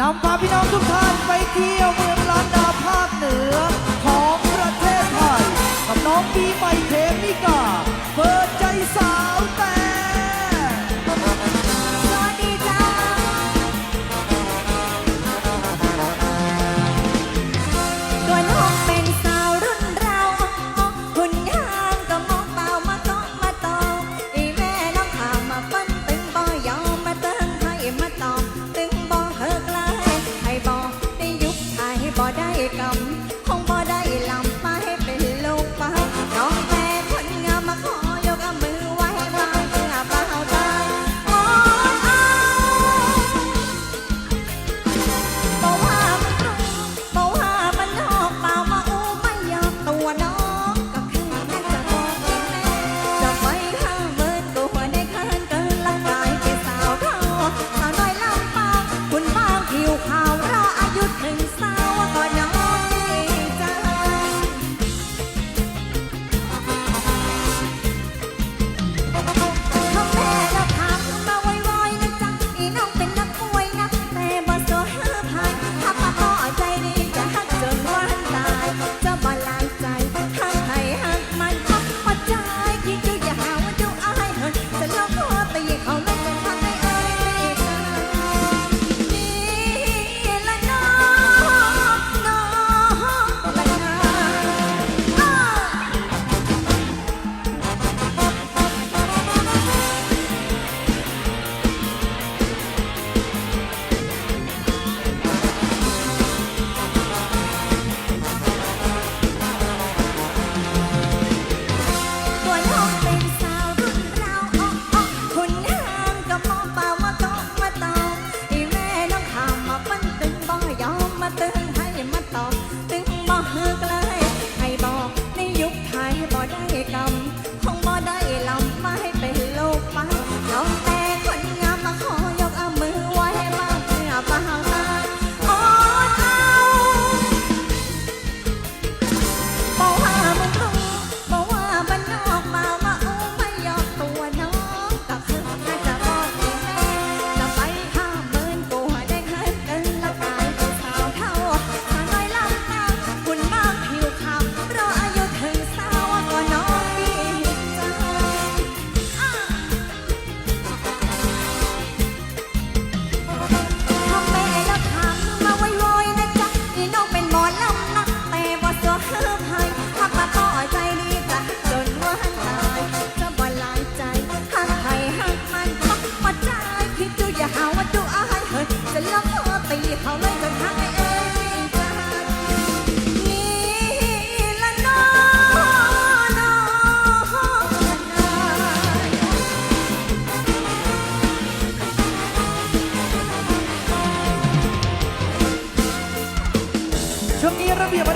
นำพาพี่น้องทุกท่านไปเที่ยวเมืองล้านนาภาคเหนือ ของประเทศไทย กับน้องปีใหม่เทมิกา เปิดใจสาวแต่ Todavía parece